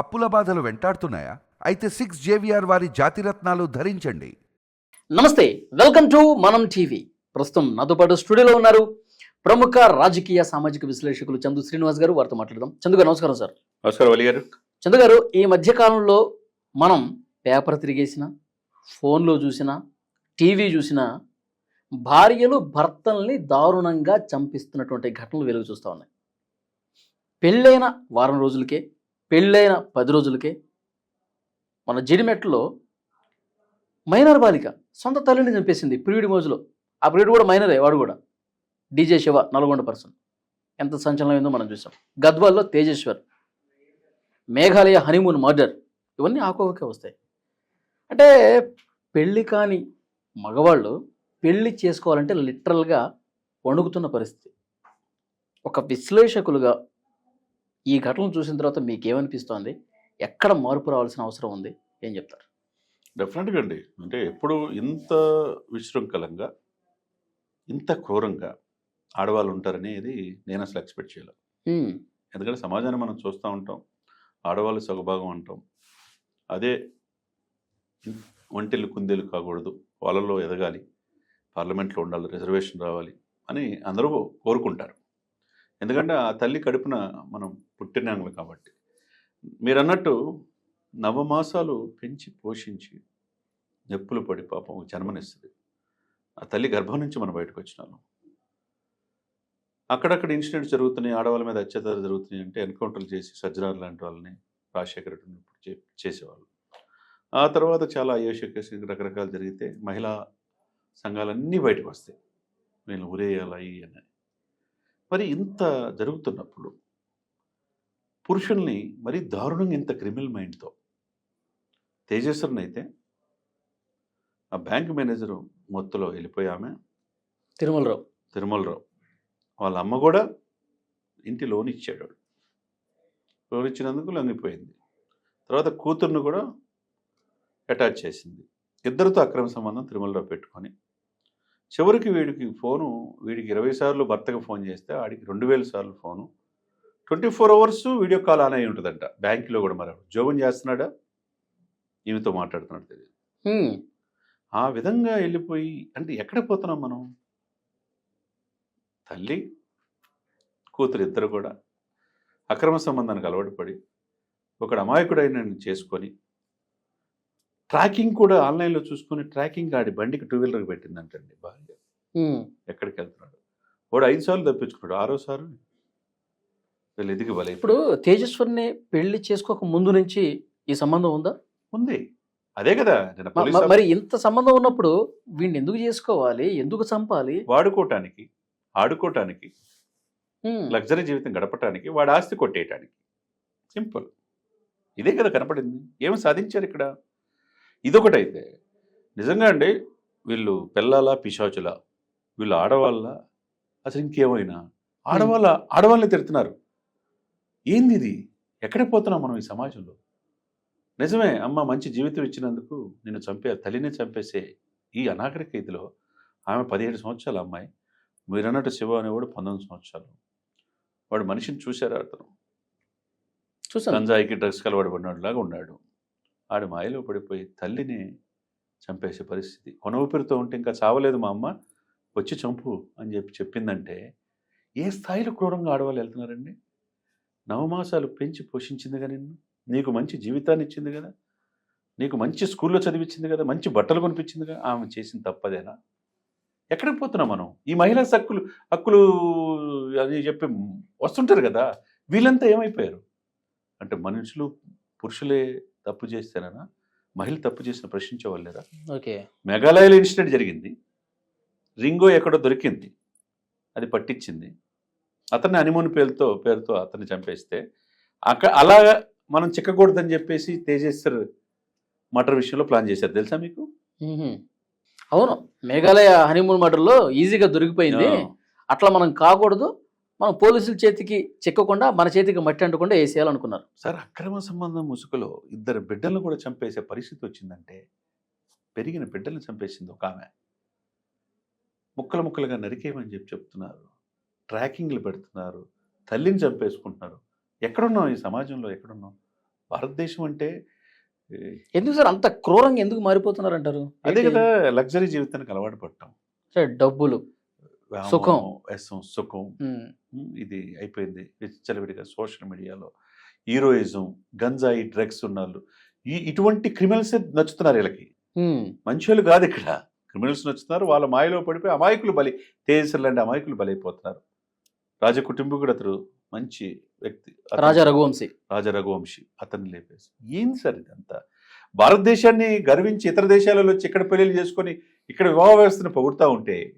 అప్పుల బాధలు వెంటాడుతున్నాయా? అయితే సిక్స్ జేవిఆర్ వారి జాతిరత్నాలు ధరించండి. నమస్తే వెల్కమ్ టు మనం టీవీ. ప్రస్తుతం నాతో పాటు స్టూడియోలో ఉన్నారు ప్రముఖ రాజకీయ సామాజిక విశ్లేషకులు చందు శ్రీనివాస్ గారు. వారితో మాట్లాడదాం. చందు గారు నమస్కారం సార్. నమస్కారం అలీ గారు. చందు గారు ఈ మధ్య కాలంలో మనం పేపర్ తిరిగేసిన ఫోన్లో చూసిన టీవీ చూసిన భార్యలు భర్తల్ని దారుణంగా చంపిస్తున్నటువంటి ఘటనలు వెలుగు చూస్తూ ఉన్నాయి. పెళ్ళైన వారం రోజులకే పెళ్ళైన పది రోజులకే మన జిడిమెట్లో మైనర్ బాలిక సొంత తల్లిని చంపేసింది ప్రియుడి మోజులో. ఆ ప్రియుడు కూడా మైనరే వాడు కూడా. DJ Shiva Nalgonda person. ఎంత సంచలనమైందో మనం చూసాం. గద్వాల్లో తేజేశ్వర్. Meghalaya honeymoon murder. ఇవన్నీ ఆకోవకే వస్తాయి. అంటే పెళ్ళి కాని మగవాళ్ళు పెళ్ళి చేసుకోవాలంటే లిటరల్గా వణుకుతున్న పరిస్థితి. ఒక విశ్లేషకులుగా ఈ ఘటనలు చూసిన తర్వాత మీకు ఏమనిపిస్తోంది ఎక్కడ మార్పు రావాల్సిన అవసరం ఉంది? ఏం చెప్తారు? డెఫినెట్గా అండి. అంటే ఎప్పుడు ఇంత విశృంఖలంగా ఇంత క్రూరంగా ఆడవాళ్ళు ఉంటారనేది నేను అసలు ఎక్స్పెక్ట్ చేయలేదు. ఎందుకంటే సమాజాన్ని మనం చూస్తూ ఉంటాం ఆడవాళ్ళు సగభాగం అంటాం అదే ఒంటెలు కుందేలు కాకూడదు వాళ్ళలో ఎదగాలి పార్లమెంట్లో ఉండాలి రిజర్వేషన్ రావాలి అని అందరూ కోరుకుంటారు. ఎందుకంటే ఆ తల్లి కడుపున మనం పుట్టినాంగులు కాబట్టి. మీరు అన్నట్టు నవమాసాలు పెంచి పోషించి నొప్పులు పడి పాపం జన్మనిస్తుంది. ఆ తల్లి గర్భం నుంచి మనం బయటకు వచ్చినాము అక్కడక్కడ ఇన్సిడెంట్స్ జరుగుతున్నాయి ఆడవాళ్ళ మీద అత్యాచారాలు జరుగుతున్నాయి అంటే ఎన్కౌంటర్లు చేసి సజ్జనార్ లాంటి వాళ్ళని రాజశేఖర రెడ్డి చే చేసేవాళ్ళు. ఆ తర్వాత చాలా అయోష కేసు రకరకాలు జరిగితే మహిళా సంఘాలన్నీ బయటకు వస్తాయి నేను ఉరేయాలి అని మరి ఇంత జరుగుతున్నప్పుడు పురుషుల్ని మరీ దారుణంగా ఇంత క్రిమినల్ మైండ్తో తేజస్వరిని అయితే ఆ బ్యాంక్ మేనేజరు మొత్తంలో వెళ్ళిపోయి ఆమె తిరుమలరావు. తిరుమలరావు. వాళ్ళ అమ్మ కూడా ఇంటి లోన్ ఇచ్చాడు. లోన్ ఇచ్చినందుకు లొంగిపోయింది. తర్వాత కూతుర్ని కూడా అటాచ్ చేసింది. ఇద్దరితో అక్రమ సంబంధం తిరుమలరావు పెట్టుకొని చివరికి వీడికి ఫోను వీడికి ఇరవై సార్లు భర్తకు ఫోన్ చేస్తే ఆడికి రెండు వేల సార్లు phone. Twenty four hours video call on అయి ఉంటుందంట. బ్యాంకులో కూడా మరి జోబన్ చేస్తున్నాడా? ఈమెతో మాట్లాడుతున్నాడు తెలియదు. ఆ విధంగా వెళ్ళిపోయి అంటే ఎక్కడ పోతున్నాం మనం? తల్లి కూతురు ఇద్దరు కూడా అక్రమ సంబంధానికి అలవాటు పడి ఒకడు అమాయకుడైన చేసుకొని ట్రాకింగ్ కూడా ఆన్లైన్లో చూసుకొని ట్రాకింగ్ ఆడి బండికి టూ వీలర్కి పెట్టిందంటండి భార్య. ఎక్కడికి వెళ్తున్నాడు? వాడు ఐదు సార్లు తప్పించుకున్నాడు. ఆరోసారి వీళ్ళు ఎదిగి బలై ఇప్పుడు తేజస్వర్ని పెళ్ళి చేసుకోక ముందు నుంచి ఈ సంబంధం ఉందా? ఉంది. అదే కదా మరి ఇంత సంబంధం ఉన్నప్పుడు వీడిని ఎందుకు చేసుకోవాలి? ఎందుకు చంపాలి? వాడుకోవటానికి ఆడుకోవటానికి లగ్జరీ జీవితం గడపటానికి వాడి ఆస్తి కొట్టేయటానికి. సింపుల్. ఇదే కదా కనపడింది. ఏమి సాధించారు ఇక్కడ? ఇదొకటైతే. నిజంగా అండి వీళ్ళు పిల్లల పిశాచుల? వీళ్ళు ఆడవాళ్ళ? అసలు ఇంకేమైనా? ఆడవాళ్ళ ఆడవాళ్ళని తిడుతున్నారు. ఏంది ఇది ఎక్కడికి పోతున్నాం మనం ఈ సమాజంలో? నిజమే అమ్మ మంచి జీవితం ఇచ్చినందుకు నిన్ను చంపే తల్లిని చంపేసే ఈ అనాగరిక ఇదిలో ఆమె పదిహేడు సంవత్సరాల అమ్మాయి. మీరు అన్నట్టు శివ అనేవాడు పంతొమ్మిది సంవత్సరాలు. వాడు మనిషిని చూశారా అతను? చూసాను గంజాయికి డ్రగ్స్ కలవాడు పడినట్లాగా ఉన్నాడు. ఆడు మాయలో పడిపోయి తల్లిని చంపేసే పరిస్థితి. కొన ఊపిరితో ఉంటే ఇంకా చావలేదు మా అమ్మ. వచ్చి చంపు అని చెప్పి చెప్పిందంటే ఏ స్థాయిలో క్రూరంగా ఆడవాళ్ళు వెళ్తున్నారండి? నవమాసాలు పెంచి పోషించింది కదా నిన్ను? నీకు మంచి జీవితాన్ని ఇచ్చింది కదా? నీకు మంచి స్కూల్లో చదివించింది కదా? మంచి బట్టలు కొనిపించింది కదా ఆమె చేసిన తప్పదేనా? ఎక్కడికి పోతున్నాం మనం? ఈ మహిళా హక్కులు హక్కులు అని చెప్పి వస్తుంటారు కదా? వీళ్ళంతా ఏమైపోయారు? అంటే మనుషులు పురుషులే తప్పు చేస్తేనా మహిళ తప్పు చేసిన ప్రశ్నించే వాళ్ళేరా ఓకే. మేఘాలయలో ఇన్సిడెంట్ జరిగింది. రింగో ఎక్కడో దొరికింది. అది పట్టించింది. అతన్ని హనీమూన్ పేరుతో పేరుతో అతన్ని చంపేస్తే అక్క అలా మనం చిక్కకూడదని చెప్పేసి తేజేశ్వర్ మటర్ విషయంలో ప్లాన్ చేశారు. తెలుసా మీకు. అవును. మేఘాలయ హనీమూన్ మటర్లో ఈజీగా దొరికిపోయింది. అట్లా మనం కాకూడదు. మనం పోలీసుల చేతికి చిక్కకుండా మన చేతికి మట్టి అంటకుండా వేసేయాలనుకున్నారు. సార్ అక్రమ సంబంధం ముసుగులో ఇద్దరు బిడ్డలను కూడా చంపేసే పరిస్థితి వచ్చిందంటే పెరిగిన బిడ్డలను చంపేసింది ఒక ఆమె. ముక్కలు ముక్కలుగా నరికేయమని చెప్పి చెప్తున్నారు. ట్రాకింగ్లు పెడుతున్నారు. తల్లిని చంపేసుకుంటున్నారు. ఎక్కడున్నాం ఈ సమాజంలో? ఎక్కడున్నాం భారతదేశం అంటే ఎందుకు సార్ అంత క్రూరంగా ఎందుకు మారిపోతున్నారు అంటారు అదే కదా లగ్జరీ జీవితానికి అలవాటు పడటం. డబ్బులు. సుఖం. వ్యసనం సుఖం. ఇది అయిపోయింది. విచ్చలవిడిగా సోషల్ మీడియాలో. హీరోయిజం గంజాయి డ్రగ్స్ ఉన్నాళ్ళు. ఈ ఇటువంటి క్రిమినల్స్ నచ్చుతున్నారు వీళ్ళకి. మంచోళ్ళు కాదు ఇక్కడ. క్రిమినల్స్ నచ్చుతున్నారు. వాళ్ళ మాయలో పడిపోయి అమాయకులు బలి తేజస్సు లాంటి అమాయకులు బలైపోతున్నారు. రాజ కుటుంబీకుడు అతడు మంచి వ్యక్తి. రాజా రఘువంశీ. రాజా రఘువంశీ. అతన్ని లేపేసి. ఏంది సార్ ఇదంతా? భారతదేశాన్ని గర్వించి ఇతర దేశాలలో వచ్చి ఇక్కడ పెళ్ళిళ్ళు చేసుకొని ఇక్కడ వివాహ వ్యవస్థను పొగుడుతూ ఉంటే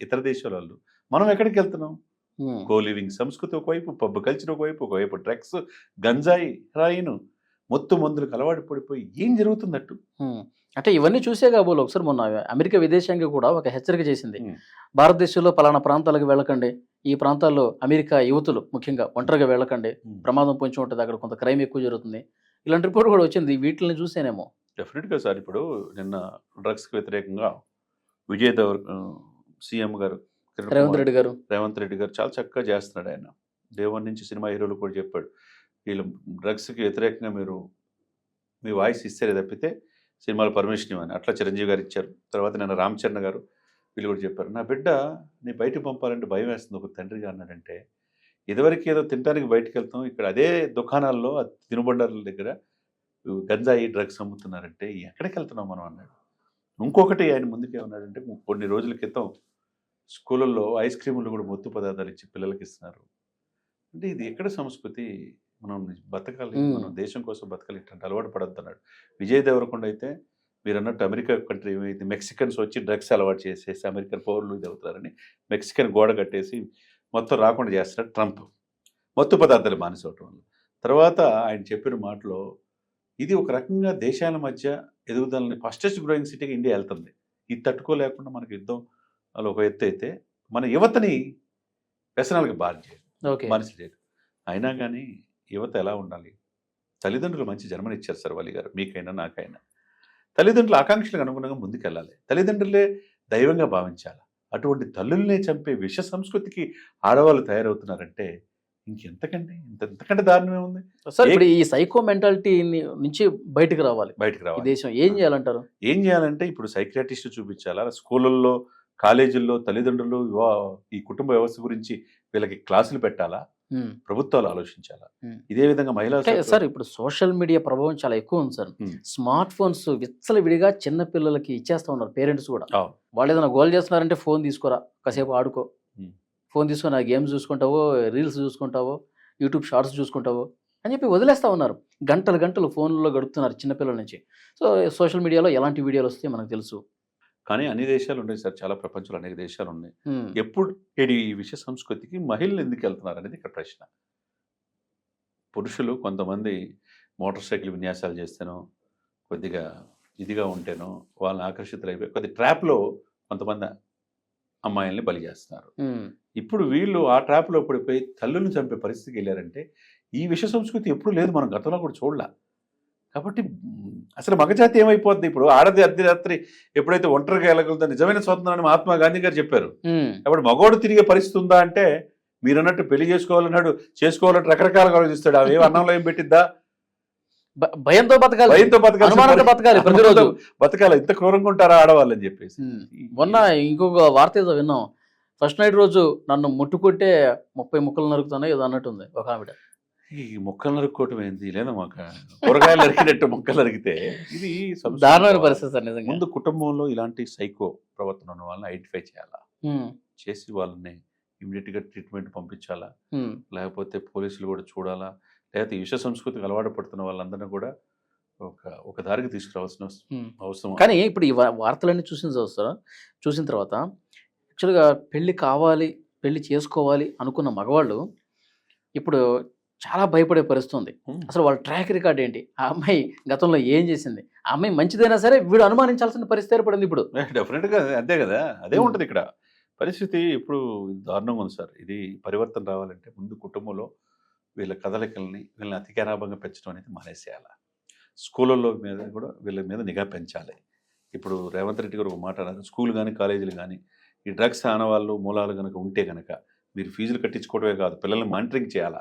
ఇతర దేశాల వాళ్ళు. మనం ఎక్కడికి వెళ్తున్నాం? ఉమ్, కో లివింగ్ సంస్కృతి ఒకవైపు పబ్ కల్చర్ ఒకవైపు ఒకవైపు డ్రగ్స్ గంజాయి హెరాయిన్ మొత్తం మందులకు అలవాటు పడిపోయి ఏం జరుగుతున్నట్టు ఉమ్. అంటే ఇవన్నీ చూసే కాబోలు ఒకసారి మొన్న అమెరికా విదేశాంగ కూడా ఒక హెచ్చరిక చేసింది. భారతదేశంలో పలానా ప్రాంతాలకు వెళ్ళకండి. ఈ ప్రాంతాల్లో అమెరికా యువతులు ముఖ్యంగా ఒంటరిగా వెళ్ళకండి. ప్రమాదం పొంచి ఉంటుంది. అక్కడ కొంత క్రైమ్ ఎక్కువ జరుగుతుంది. ఇలాంటి రిపోర్ట్ కూడా వచ్చింది. వీటిని చూసేనేమో. డెఫినెట్గా సార్ ఇప్పుడు నిన్న డ్రగ్స్కి వ్యతిరేకంగా విజయ్ దేవర్ సీఎం గారు రేవంత్ రెడ్డి గారు. రేవంత్ రెడ్డి గారు చాలా చక్కగా చేస్తున్నాడు ఆయన. దేవన్ నుంచి సినిమా హీరోలు కూడా చెప్పాడు. వీళ్ళు డ్రగ్స్కి వ్యతిరేకంగా మీరు మీ వాయిస్ ఇస్తే తప్పితే సినిమాలు పర్మిషన్ ఇవ్వని. అట్లా చిరంజీవి గారు ఇచ్చారు. తర్వాత నేను రామ్ చరణ్ గారు వీళ్ళు కూడా చెప్పారు. నా బిడ్డ నీ బయటకు పంపాలంటే భయం వేస్తుంది. ఒక తండ్రిగా అన్నాడంటే ఇదివరకు ఏదో తినడానికి బయటకు వెళ్తాం. ఇక్కడ అదే దుకాణాల్లో తినుబండారుల దగ్గర గంజాయి డ్రగ్స్ అమ్ముతున్నారంటే ఎక్కడికి వెళ్తున్నాం మనం అన్నాడు. ఇంకొకటి ఆయన ముందుకే ఉన్నాడంటే కొన్ని రోజుల క్రితం స్కూళ్ళల్లో ఐస్ క్రీములు కూడా మొత్తు పదార్థాలు ఇచ్చి పిల్లలకి ఇస్తున్నారు. అంటే ఇది ఎక్కడ సంస్కృతి? మనం బతకాలి. మనం దేశం కోసం బతకాలి ఇట్లాంటి అలవాటు పడద్దు అన్నాడు విజయ్ దేవరకొండ అయితే మీరు అన్నట్టు అమెరికా కంట్రీ ఏమైంది? మెక్సికన్స్ వచ్చి డ్రగ్స్ అలవాటు చేసేసి అమెరికన్ పౌరులు ఇది అవుతారని మెక్సికన్ గోడ కట్టేసి మొత్తం రాకుండా చేస్తున్నాడు ట్రంప్. మత్తు పదార్థాలు మానేసవటం వల్ల. తర్వాత ఆయన చెప్పిన మాటలో ఇది ఒక రకంగా దేశాల మధ్య ఎదుగుదలని ఫస్టెస్ట్ గ్రోయింగ్ సిటీకి ఇండియా వెళ్తుంది. ఇది తట్టుకోలేకుండా మనకి యుద్ధం అలా ఒక ఎత్తు అయితే మన యువతని వ్యసనాలకు బాధ చేయదు ఓకే. బానిస చేయదు అయినా కానీ యువత ఎలా ఉండాలి? తల్లిదండ్రులు మంచి జన్మనిచ్చారు సార్ వలి గారు మీకైనా నాకైనా. తల్లిదండ్రుల ఆకాంక్షలకు అనుగుణంగా ముందుకెళ్ళాలి. తల్లిదండ్రులే దైవంగా భావించాలి. అటువంటి తల్లుల్నే చంపే విష సంస్కృతికి ఆడవాళ్ళు తయారవుతున్నారంటే ఇంకెంతకండి ఇంత ఇంతకంటే దారుణమే ఉంది. సార్ ఇప్పుడు ఈ సైకో మెంటాలిటీ నుంచి బయటకు రావాలి. బయటకు రావాలి. దేశం ఏం చేయాలంటారు? ఏం చేయాలంటే ఇప్పుడు సైక్రియాటిస్ట్ చూపించాలా? స్కూళ్ళల్లో కాలేజీల్లో తల్లిదండ్రులు ఈ కుటుంబ వ్యవస్థ గురించి వీళ్ళకి క్లాసులు పెట్టాలా. ప్రభుత్వాలు ఆలోచించాలా. ఇదే విధంగా మహిళా సార్ ఇప్పుడు సోషల్ మీడియా ప్రభావం చాలా ఎక్కువ ఉంది సార్. స్మార్ట్ ఫోన్స్ విచ్చలవిడిగా చిన్న పిల్లలకి ఇచ్చేస్తా ఉన్నారు పేరెంట్స్ కూడా. వాళ్ళు ఏదైనా గోల్ చేస్తున్నారంటే ఫోన్ తీసుకోరా కాసేపు ఆడుకో. ఫోన్ తీసుకొని ఆ గేమ్స్ చూసుకుంటావో రీల్స్ చూసుకుంటావో యూట్యూబ్ షార్ట్స్ చూసుకుంటావో అని చెప్పి వదిలేస్తా ఉన్నారు. గంటలు గంటలు ఫోన్లో గడుపుతున్నారు చిన్నపిల్లల నుంచి. సో సోషల్ మీడియాలో ఎలాంటి వీడియోలు వస్తాయి మనకు తెలుసు. కానీ అన్ని దేశాలు ఉన్నాయి సార్. చాలా ప్రపంచంలో అనేక దేశాలు ఉన్నాయి. ఎప్పుడు ఏడి ఈ విషయ సంస్కృతికి మహిళలు ఎందుకు వెళ్తున్నారు అనేది ఇక్కడ ప్రశ్న. పురుషులు కొంతమంది మోటార్ సైకిల్ విన్యాసాలు చేస్తేనో కొద్దిగా ఇదిగా ఉంటేనో వాళ్ళని ఆకర్షితులైపోయి కొద్ది ట్రాప్లో కొంతమంది అమ్మాయిల్ని బలి చేస్తున్నారు. ఇప్పుడు వీళ్ళు ఆ ట్రాప్లో పడిపోయి తల్లులను చంపే పరిస్థితికి వెళ్ళారంటే ఈ విష సంస్కృతి ఎప్పుడు లేదు మనం గతంలో కూడా చూడలే. కాబట్టి అసలు మగజాతి ఏమైపోద్ది ఇప్పుడు? ఆడది అర్ధరాత్రి ఎప్పుడైతే ఒంటరిగా వెళ్ళగలుగుతుందో నిజమైన స్వతంత్రాన్ని మహాత్మా గాంధీ గారు చెప్పారు. అప్పుడు మగోడు తిరిగే పరిస్థితి ఉందా అంటే మీరు అన్నట్టు పెళ్ళి చేసుకోవాలన్నాడు చేసుకోవాలంటే రకరకాలుగా ఆలోచిస్తాడు. అవి అన్నంలో ఏం పెట్టిద్దా? భయంతో బతకాలి. భయంతో బతకాల్సిన అనుమానంతో బతకాలి ప్రతిరోజు. బతకాలి. ఇంత క్రూరంగా ఉంటారా ఆడవాళ్ళు అని చెప్పేసి. మొన్న ఇంకొక వార్త ఏదో విన్నాం. ఫస్ట్ నైట్ రోజు నన్ను ముట్టుకుంటే ముప్పై ముక్కలు నరుకుతానో ఏదో అన్నట్టుంది ఒక ఆవిడ. ఈ మొక్కలు నరుక్కోవటం ఏంది? లేదా మాకు కూరగాయలు నరికినట్టు మొక్కలు నరికితే ఇది దారుణమైన. పరిస్థితి సార్ నిజంగా. ముందు కుటుంబంలో ఇలాంటి సైకో ప్రవర్తన ఉన్న వాళ్ళని ఐడెంటిఫై చేయాలా. చేసి వాళ్ళని ఇమీడియట్గా ట్రీట్మెంట్ పంపించాలా. లేకపోతే పోలీసులు కూడా చూడాలా? లేకపోతే ఈ విష సంస్కృతికి అలవాటు పడుతున్న వాళ్ళందరినీ కూడా ఒక ఒక దారికి తీసుకురావాల్సిన అవస-. అవసరం. కానీ ఇప్పుడు ఈ వార్తలన్నీ చూసిన తర్వాత చూసిన తర్వాత యాక్చువల్గా పెళ్ళి కావాలి పెళ్ళి చేసుకోవాలి అనుకున్న మగవాళ్ళు ఇప్పుడు చాలా భయపడే పరిస్థితి ఉంది. అసలు వాళ్ళ ట్రాక్ రికార్డ్ ఏంటి? ఆ అమ్మాయి గతంలో ఏం చేసింది? ఆ అమ్మాయి మంచిదైనా సరే వీడు అనుమానించాల్సిన పరిస్థితి ఏర్పడింది ఇప్పుడు. డెఫినెట్గా అంతే కదా అదే. ఉంటుంది ఇక్కడ. పరిస్థితి ఇప్పుడు దారుణంగా ఉంది సార్. ఇది పరివర్తన రావాలంటే ముందు కుటుంబంలో వీళ్ళ కదలికల్ని వీళ్ళని అతికారాభంగా పెంచడం అనేది మానేసేయాలి. స్కూళ్ళల్లో మీద కూడా వీళ్ళ మీద నిఘా పెంచాలి. ఇప్పుడు రేవంత్ రెడ్డి గారు ఒక మాట అన్నారు స్కూల్ కానీ కాలేజీలు కానీ ఈ డ్రగ్స్ ఆనవాళ్ళు మూలాలు కనుక ఉంటే కనుక మీరు ఫీజులు కట్టించుకోవడమే కాదు పిల్లల్ని మానిటరింగ్ చేయాలా.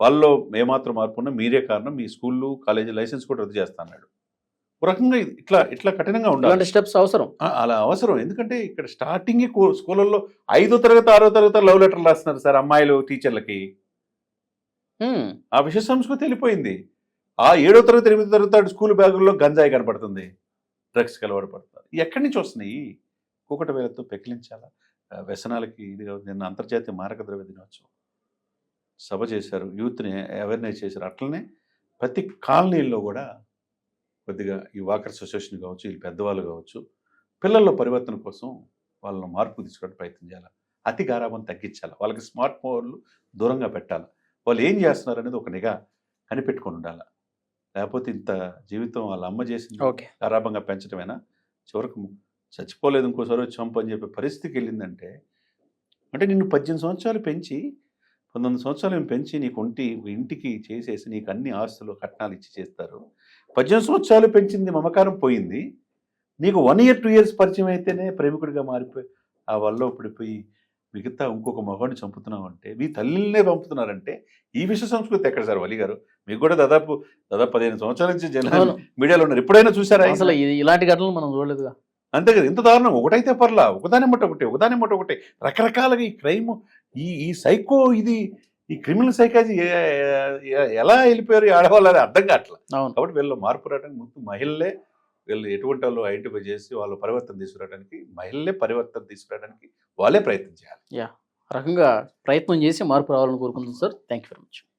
వాళ్ళలో ఏమాత్రం మార్పు ఉన్నా మీరే కారణం మీ స్కూళ్ళు కాలేజీ లైసెన్స్ కూడా రద్దు చేస్తా అన్నాడు. ఒక రకంగా ఇట్లా ఇట్లా కఠినంగా ఉండాలి. స్టెప్స్ అవసరం. అలా అవసరం. ఎందుకంటే ఇక్కడ స్టార్టింగ్ స్కూళ్ళల్లో ఐదో తరగతి ఆరో తరగతి లవ్ లెటర్లు రాస్తున్నారు సార్ అమ్మాయిలు టీచర్లకి. ఆ విష సంస్కృతి వెళ్ళిపోయింది. ఆ ఏడో తరగతి ఎనిమిది తరగతి స్కూల్ బ్యాగుల్లో గంజాయి కనపడుతుంది. డ్రగ్స్ కలవాడు పడుతుంది ఎక్కడి నుంచి వస్తున్నాయి? కూకట వేలతో పెకిలించాలా? వ్యసనాలకి ఇది కాదు. నిన్న అంతర్జాతీయ మారక ద్రవ్య దినోత్సవం. సభ చేశారు. యూత్ని అవేర్నెస్ చేశారు. అట్లనే ప్రతి కాలనీల్లో కూడా కొద్దిగా ఈ వాకర్ అసోసియేషన్ కావచ్చు వీళ్ళు పెద్దవాళ్ళు కావచ్చు పిల్లల్లో పరివర్తన కోసం వాళ్ళని మార్పు తీసుకోవడానికి ప్రయత్నం చేయాలి? అతి గారాబం తగ్గించాలి? వాళ్ళకి స్మార్ట్ ఫోన్లు దూరంగా పెట్టాలి? వాళ్ళు ఏం చేస్తున్నారు అనేది ఒక నిఘా కనిపెట్టుకొని ఉండాలి. లేకపోతే ఇంత జీవితం వాళ్ళ అమ్మ చేసింది ఓకే. గారాబంగా పెంచడమేనా చివరకు చచ్చిపోలేదు ఇంకోసారి వచ్చి చంపు అని చెప్పే పరిస్థితికి వెళ్ళిందంటే అంటే నిన్ను పద్దెనిమిది సంవత్సరాలు పెంచి పంతొమ్మిది సంవత్సరాలు నేను పెంచి నీకు ఒంటి ఇంటికి చేసేసి నీకు అన్ని ఆస్తులు కట్నాలు ఇచ్చి చేస్తారు. పద్దెనిమిది సంవత్సరాలు పెంచింది మమకారం పోయింది. నీకు వన్ ఇయర్ టూ ఇయర్స్ పరిచయం అయితేనే ప్రేమికుడిగా మారిపోయి ఆ వల్ల పడిపోయి మిగతా ఇంకొక మగవాడిని చంపుతున్నావు అంటే మీ తల్లినే పంపుతున్నారంటే ఈ విశ్వ సంస్కృతి ఎక్కడ సార్? వలి గారు మీకు కూడా దాదాపు దాదాపు పదిహేను సంవత్సరాల నుంచి జన అవును. మీడియాలో ఉన్నారు. ఎప్పుడైనా చూసారా? అసలు ఇలాంటి ఘటనలు మనం చూడలేదుగా. అంతే కదా ఇంత దారుణం. ఒకటైతే పర్లా ఒకదాని మట్ట ఒకటి ఒకదాని మట్ట ఒకటి. రకరకాలుగా ఈ క్రైమ్ ఈ ఈ సైకో ఇది ఈ క్రిమినల్ సైకాలజీ ఎలా వెళ్ళిపోయారు ఆడవాళ్ళు అది అర్థం కావట్లా. అవును. కాబట్టి వీళ్ళు మార్పు రావడానికి ముందు మహిళలే వీళ్ళు ఎటువంటి వాళ్ళు ఐడెంటిఫై చేసి వాళ్ళు పరివర్తన తీసుకురావడానికి మహిళలే పరివర్తన తీసుకురావడానికి వాళ్ళే ప్రయత్నం చేయాలి. యా. రకంగా ప్రయత్నం చేసి మార్పు రావాలని కోరుకుంటున్నాను sir. Thank you very much